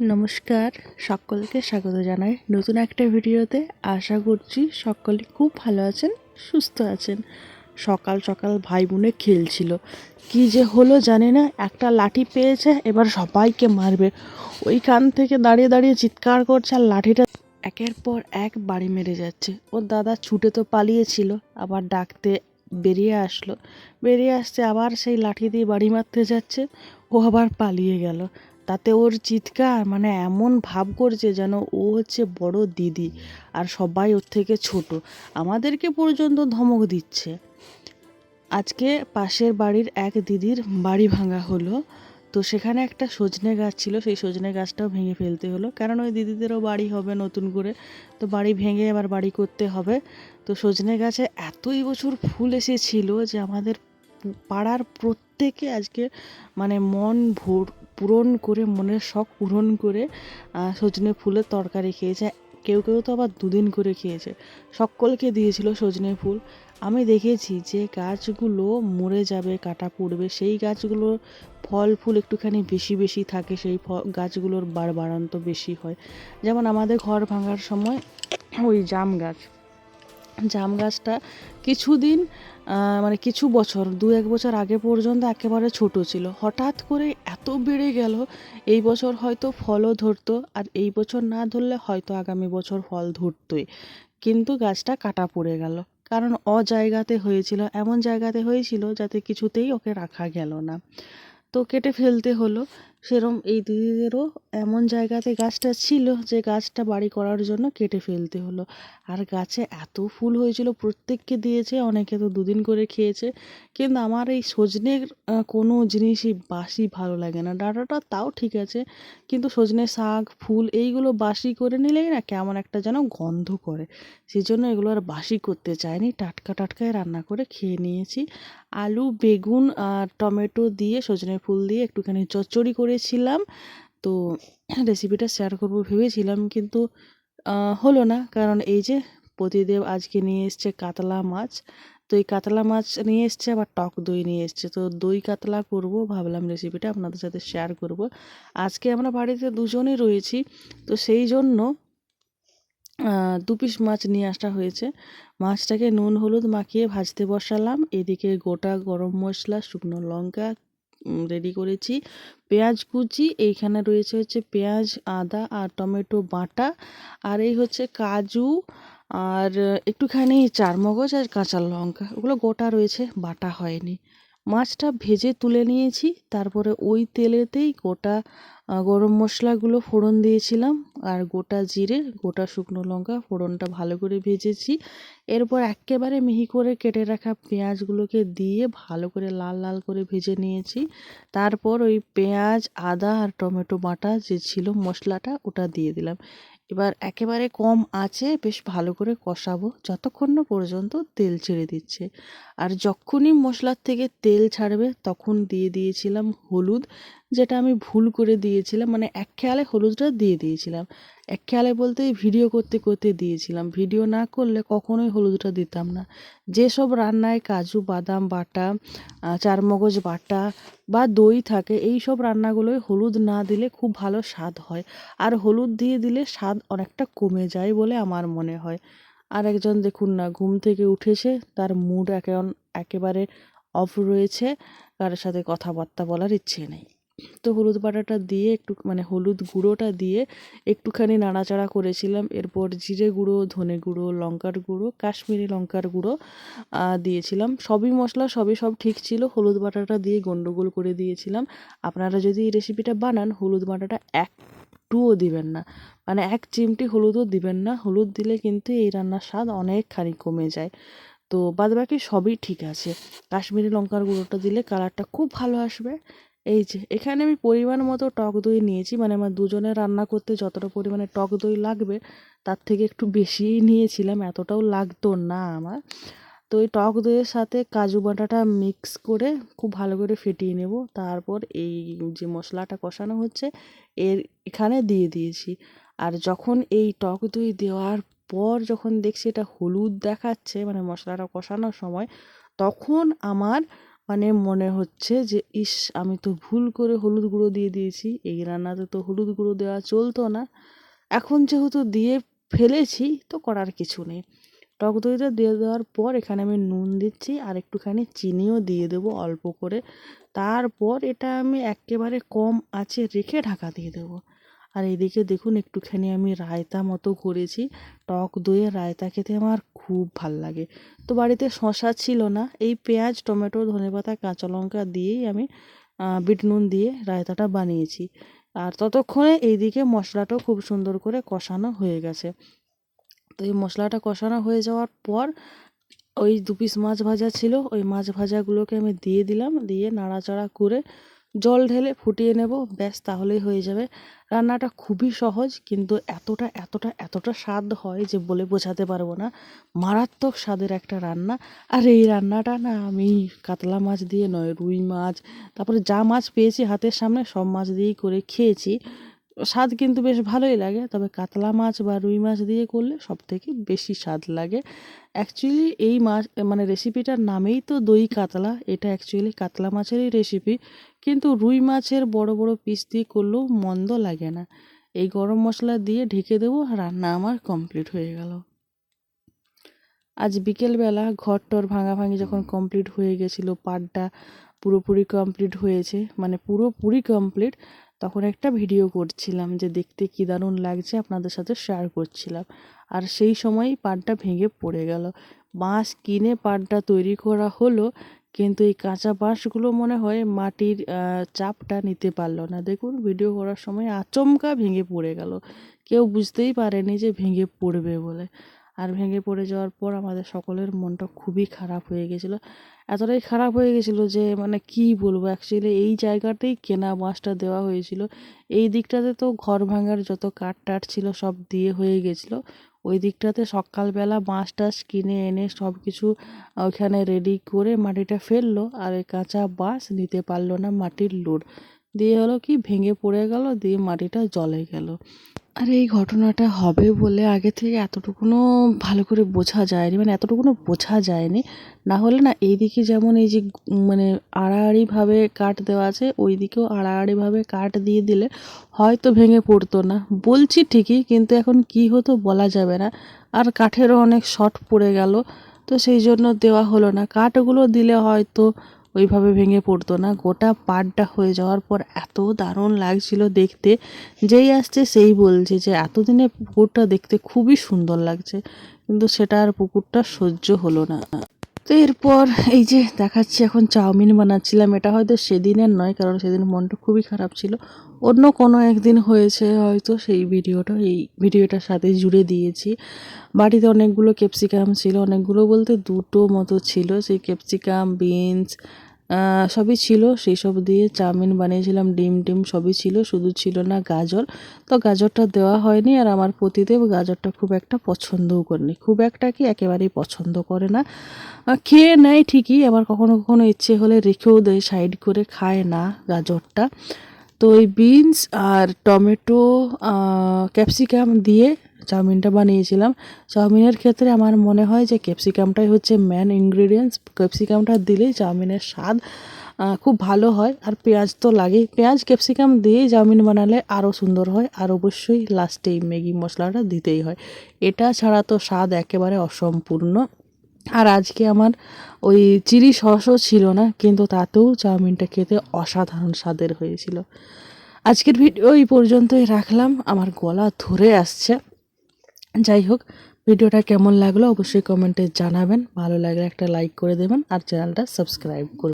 নমস্কার, সকলকে স্বাগত জানাই নতুন একটা ভিডিওতে। আশা করছি সকলে খুব ভালো আছেন, সুস্থ আছেন। সকাল সকাল ভাই বোনে খেলছিল। কি যে হলো জানি না, একটা লাঠি পেয়েছে, এবার সবাইকে মারবে। ওইখান থেকে দাঁড়িয়ে দাঁড়িয়ে চিৎকার করছে আর লাঠিটা একের পর এক বাড়ি মেরে যাচ্ছে। ওর দাদা ছুটে তো পালিয়েছিল, আবার ডাকতে বেরিয়ে আসলো। বেরিয়ে আসছে, আবার সেই লাঠি দিয়ে বাড়ি মারতে যাচ্ছে। ও আবার পালিয়ে গেল। তাতে ওর চিৎকার মানে এমন ভাব করছে যেন ও হচ্ছে বড় দিদি আর সবাই ওর থেকে ছোট। আমাদেরকে পর্যন্ত ধমক দিচ্ছে। আজকে পাশের বাড়ির এক দিদির বাড়ি ভাঙা হলো। তো সেখানে একটা সজনে গাছ ছিল, সেই সজনে গাছটাও ভেঙে ফেলতে হলো। কারণ ওই দিদিদেরও বাড়ি হবে নতুন করে? তো বাড়ি ভেঙে আবার বাড়ি করতে হবে। তো সজনে গাছে এতই বছর ফুল এসেছিল যে আমাদের পাড়ার প্রত্যেকে আজকে মানে মন ভোর পূরণ করে, মনের শখ পূরণ করে সজনে ফুলের তরকারি খেয়েছে। কেউ কেউ তো আবার দুদিন করে খেয়েছে। সকলকে দিয়েছিল সজনে ফুল। আমি দেখেছি যে গাছগুলো মরে যাবে, কাটা পড়বে, সেই গাছগুলো ফল ফুল একটুখানি বেশি বেশি থাকে, সেই গাছগুলোর বার বাড়ন্ত বেশি হয়। যেমন আমাদের ঘর ভাঙার সময় ওই জাম গাছ। জাম গাছটা কিছুদিন মানে কিছু বছর, দু এক বছর আগে পর্যন্ত একেবারে ছোট ছিল। হঠাৎ করে এত বেড়ে গেল, এই বছর হয়তো ফলও ধরতো আর এই বছর না ধরলে হয়তো আগামী বছর ফল ধরতোই। কিন্তু গাছটা কাটা পড়ে গেল। কারণ অজায়গাতে হয়েছিল, এমন জায়গাতে হয়েছিল যাতে কিছুতেই ওকে রাখা গেল না। তো কেটে ফেলতে হলো। সেরম এই দিদিদেরও এমন জায়গাতে গাছটা ছিল যে গাছটা বাড়ি করার জন্য কেটে ফেলতে হলো। আর গাছে এত ফুল হয়েছিল, প্রত্যেককে দিয়েছে, অনেকে তো দুদিন করে খেয়েছে। কিন্তু আমার এই সজনের কোনো জিনিসই বাসি ভালো লাগে না। ডাঁটাটা তাও ঠিক আছে, কিন্তু সজনে শাক, ফুল এইগুলো বাসি করে নিলেই না কেমন একটা যেন গন্ধ করে। সেই জন্য এগুলো আর বাসি করতে চাইনি। টাটকা টাটকাই রান্না করে খেয়ে নিয়েছি। আলু, বেগুন আর টমেটো দিয়ে, সজনে ফুল দিয়ে একটুখানি চচ্চড়ি করেছিলাম। তো রেসিপিটা শেয়ার করব ভেবেছিলাম কিন্তু হলো না। কারণ এই যে প্রতিদেব আজকে নিয়ে এসছে কাতলা মাছ। তো এই কাতলা মাছ নিয়ে এসছে, আবার টক দই নিয়ে এসছে। তো দই কাতলা করব, ভাবলাম রেসিপিটা আপনাদের সাথে শেয়ার করব। আজকে আমরা বাড়িতে দুজনেই রয়েছি, তো সেই জন্য দু পিস মাছ নিয়ে আসা হয়েছে। মাছটাকে নুন, হলুদ মাখিয়ে ভাজতে বসালাম। এদিকে গোটা গরম মশলা, শুকনো লঙ্কা রেডি করেছি। পেঁয়াজ কুচি, এইখানে রয়েছে হচ্ছে পেঁয়াজ, আদা আর টমেটো বাটা। আর এই হচ্ছে কাজু আর একটুখানি চারমগজ আর কাঁচা লঙ্কা। ওগুলো গোটা রয়েছে, বাটা হয়নি। মাছটা ভেজে তুলে নিয়েছি, তারপরে ওই তেলেতেই গোটা গরম মশলাগুলো ফোড়ন দিয়েছিলাম আর গোটা জিরে, গোটা শুকনো লঙ্কা ফোড়নটা ভালো করে ভেজেছি। এরপর একেবারে মিহি করে কেটে রাখা পেঁয়াজগুলোকে দিয়ে ভালো করে লাল লাল করে ভেজে নিয়েছি। তারপর ওই পেঁয়াজ, আদা আর টমেটো বাটা যে ছিল মশলাটা ওটা দিয়ে দিলাম। এবার একেবারে কম আঁচে বেশ ভালো করে কষাবো যতক্ষণ না পর্যন্ত তেল ছেড়ে দিচ্ছে। আর যখনই মশলার থেকে তেল ছাড়বে তখন দিয়ে দিয়েছিলাম হলুদ। যেটা আমি ভুল করে দিয়েছিলাম মানে এক খেয়ালে হলুদটা দিয়ে দিয়েছিলাম। এক খেয়ালে বলতে ভিডিও করতে করতে দিয়েছিলাম। ভিডিও না করলে কখনোই হলুদটা দিতাম না। যেসব রান্নায় কাজু, বাদাম বাটা চারমগজ বাটা বা দই থাকে এই সব রান্নাগুলোয় হলুদ না দিলে খুব ভালো স্বাদ হয়। আর হলুদ দিয়ে দিলে স্বাদ অনেকটা কমে যায় বলে আমার মনে হয়। আর একজন দেখুন না, ঘুম থেকে উঠেছে, তার মুড এখন একেবারে অফ রয়েছে, কারোর সাথে কথাবার্তা বলার ইচ্ছে নেই। তো হলুদ বাটাটা দিয়ে একটু মানে হলুদ গুঁড়োটা দিয়ে একটুখানি নাড়াচাড়া করেছিলাম। এরপর জিরে গুঁড়ো, ধনে গুঁড়ো, লঙ্কার গুঁড়ো, কাশ্মীরি লঙ্কার গুঁড়ো দিয়েছিলাম। সবই মশলা, সবই সব ঠিক ছিল। হলুদ বাটাটা দিয়ে গন্ডগোল করে দিয়েছিলাম। আপনারা যদি এই রেসিপিটা বানান, হলুদ বাটাটা এক একটুও দিবেন না। মানে এক চিমটি হলুদও দিবেন না। হলুদ দিলে কিন্তু এই রান্নার স্বাদ অনেকখানি কমে যায়। তো বাদ বাকি সবই ঠিক আছে। কাশ্মীরি লঙ্কার গুঁড়োটা দিলে কালারটা খুব ভালো আসবে। এই যে, এখানে আমি পরিমাণ মতো টক দই নিয়েছি। মানে আমার দুজনে রান্না করতে যতটা পরিমাণে টক দই লাগবে, তার থেকে একটু বেশিই নিয়েছিলাম। এতটাও লাগতো না আমার। তো এই টক দইয়ের সাথে কাজু বাটাটা মিক্স করে খুব ভালো করে ফেটিয়ে নেব। তারপর এই যে মশলাটা কষানো হচ্ছে, এর এখানে দিয়ে দিয়েছি। আর যখন এই টক দই দেওয়ার পর যখন দেখছি এটা হলুদ দেখাচ্ছে মানে মশলাটা কষানোর সময়, তখন আমার মানে মনে হচ্ছে যে, ইস, আমি তো ভুল করে হলুদ গুঁড়ো দিয়ে দিয়েছি। এই রান্নাতে তো হলুদ গুঁড়ো দেওয়া চলতো না। এখন যেহেতু দিয়ে ফেলেছি, তো করার কিছু নেই। টক দইটা দিয়ে দেওয়ার পর এখানে আমি নুন দিচ্ছি আর একটুখানি চিনিও দিয়ে দেবো অল্প করে। তারপর এটা আমি একেবারে কম আঁচে রেখে ঢাকা দিয়ে দেবো। আর এদিকে দেখুন, একটুখানি আমি রায়তা মতো করেছি। টক দইয়ের রায়তা খেতে আমার খুব ভালো লাগে। তো বাড়িতে শশা ছিল না, এই পেঁয়াজ, টমেটো, ধনেপাতা, কাঁচা লঙ্কা দিয়েই আমি বিট নুন দিয়ে রায়তাটা বানিয়েছি। আর ততক্ষণে এইদিকে মশলাটাও খুব সুন্দর করে কষানো হয়ে গেছে। তো এই মশলাটা কষানো হয়ে যাওয়ার পর, ওই দু পিস মাছ ভাজা ছিল, ওই মাছ ভাজাগুলোকে আমি দিয়ে দিলাম, দিয়ে নাড়াচাড়া করে জল ঢেলে ফুটিয়ে নেব, ব্যাস তাহলেই হয়ে যাবে। রান্নাটা খুবই সহজ, কিন্তু এতটা এতটা এতটা স্বাদ হয় যে বলে বোঝাতে পারব না। মারাত্মক স্বাদের একটা রান্না। আর এই রান্নাটা না আমি কাতলা মাছ দিয়ে নয়, রুই মাছ, তারপরে যা মাছ পেয়েছি হাতের সামনে সব মাছ দিয়েই করে খেয়েছি। স্বাদ কিন্তু বেশ ভালোই লাগে, তবে কাতলা মাছ বা রুই মাছ দিয়ে করলে সব থেকে বেশি স্বাদ লাগে। অ্যাকচুয়ালি এই মাছ মানে রেসিপিটার নামেই তো দই কাতলা, এটা অ্যাকচুয়ালি কাতলা মাছেরই রেসিপি কিন্তু রুই মাছের বড় বড় পিস দিয়ে করলেও মন্দ লাগে না। এই গরম মশলা দিয়ে ঢেকে দেবো, রান্না আমার কমপ্লিট হয়ে গেল। আজ বিকেলবেলা ঘর টর ভাঙাভাঙি যখন কমপ্লিট হয়ে গেছিল, পাটটা পুরোপুরি কমপ্লিট হয়েছে মানে পুরোপুরি কমপ্লিট তখন একটা ভিডিও করছিলাম যে দেখতে কী দারুণ লাগছে আপনাদের সাথে শেয়ার করছিলাম। আর সেই সময়ই পাটটা ভেঙে পড়ে গেল। বাঁশ কিনে পাটটা তৈরি করা হলো, কিন্তু এই কাঁচা বাঁশগুলো মনে হয় মাটির চাপটা নিতে পারল না। দেখুন ভিডিও করার সময় আচমকা ভেঙে পড়ে গেল। কেউ বুঝতেই পারেনি যে ভেঙে পড়বে বলে। আর ভেঙে পড়ে যাওয়ার পর আমাদের সকলের মনটা খুবই খারাপ হয়ে গেছিল। এতটাই খারাপ হয়ে গেছিল যে মানে কি বলব? অ্যাকচুয়ালি এই জায়গাতেই কেনা বাঁশটা দেওয়া হয়েছিল। এই দিকটাতে তো ঘর ভাঙার যত কাঠ টাট ছিল সব দিয়ে হয়ে গেছিল। ওই দিকটাতে সকালবেলা বাঁশ টাশ কিনে এনে সব কিছু ওইখানে রেডি করে মাটিটা ফেলল আর ওই কাঁচা বাঁশ নিতে পারল না মাটির লোড। দিয়ে হলো কি ভেঙে পড়ে গেল, দিয়ে মাটিটা জলে গেল। আর, এই ঘটনাটা হবে বলে আগে থেকে এতটুকুনো ভালো করে বোঝা যায়নি। মানে এতটুকুনো বোঝা যায়নি। না হলে না এই দিকে যেমন এই যে মানে আড়াআড়িভাবে কাঠ দেওয়া আছে ওই দিকেও আড়াআড়িভাবে কাঠ দিয়ে দিলে হয়তো ভেঙে পড়তো না। বলছি ঠিকই, কিন্তু এখন কি হতো বলা যাবে না। আর কাঠেরও অনেক শর্ট পড়ে গেল, তো সেই জন্য দেওয়া হলো না। কাঠগুলো দিলে হয়তো ওইভাবে ভেঙে পড়তো না। গোটা পাটটা হয়ে যাওয়ার পর এত দারুণ লাগছিল দেখতে। যেই আসছে সেই বলছে যে, এতদিনে পুকুরটা দেখতে খুবই সুন্দর লাগছে, কিন্তু সেটা আর পুকুরটা সহ্য হলো না। তো এরপর এই যে দেখাচ্ছি, এখন চাউমিন বানাচ্ছিলাম। এটা হয়তো সেদিনের নয়, কারণ সেদিন মনটা খুবই খারাপ ছিল। অন্য কোনো একদিন হয়েছে হয়তো, সেই ভিডিওটা, এই ভিডিওটার সাথে জুড়ে দিয়েছি। বাড়িতে অনেকগুলো ক্যাপসিকাম ছিল, অনেকগুলো বলতে দুটো মতো ছিল। সেই ক্যাপসিকাম, বিনস সবই ছিল, সেই সব দিয়ে চাউমিন বানিয়েছিলাম, ডিম টিম সবই ছিল, শুধু ছিল না গাজর। তো গাজরটা দেওয়া হয়নি আর আমার পতিদেব গাজরটা খুব একটা পছন্দও করেনি। খুব একটা কি একেবারেই পছন্দ করে না। খেয়ে নেয় ঠিকই, আবার কখনো কখনো ইচ্ছে হলে রেখেও দেয় সাইড করে খায় না গাজরটা। তো ওই বিনস আর টমেটো ক্যাপসিকাম দিয়ে চাউমিনটা বানিয়েছিলাম। চাউমিনের ক্ষেত্রে আমার মনে হয় যে ক্যাপসিকামটাই হচ্ছে ম্যান ইনগ্রিডিয়েন্টস ক্যাপসিকামটা দিলেই চাউমিনের স্বাদ খুব ভালো হয়। আর পেঁয়াজ তো লাগেই। পেঁয়াজ, ক্যাপসিকাম দিয়েই চাউমিন বানালে আরও সুন্দর হয়। আর অবশ্যই লাস্টে ম্যাগি মশলাটা দিতেই হয়। এটা ছাড়া তো স্বাদ একেবারে অসম্পূর্ণ। আর আজকে আমার ওই চিলি সসও ছিল না, কিন্তু তাতেও চাউমিনটা খেতে অসাধারণ স্বাদের হয়েছিল। আজকের ভিডিও এই পর্যন্তই রাখলাম। আমার গলা ধরে আসছে। যাই হোক, ভিডিওটা কেমন লাগল অবশ্যই কমেন্টে জানাবেন। ভালো লাগলে একটা লাইক করে দেবেন আর চ্যানেলটা সাবস্ক্রাইব করবেন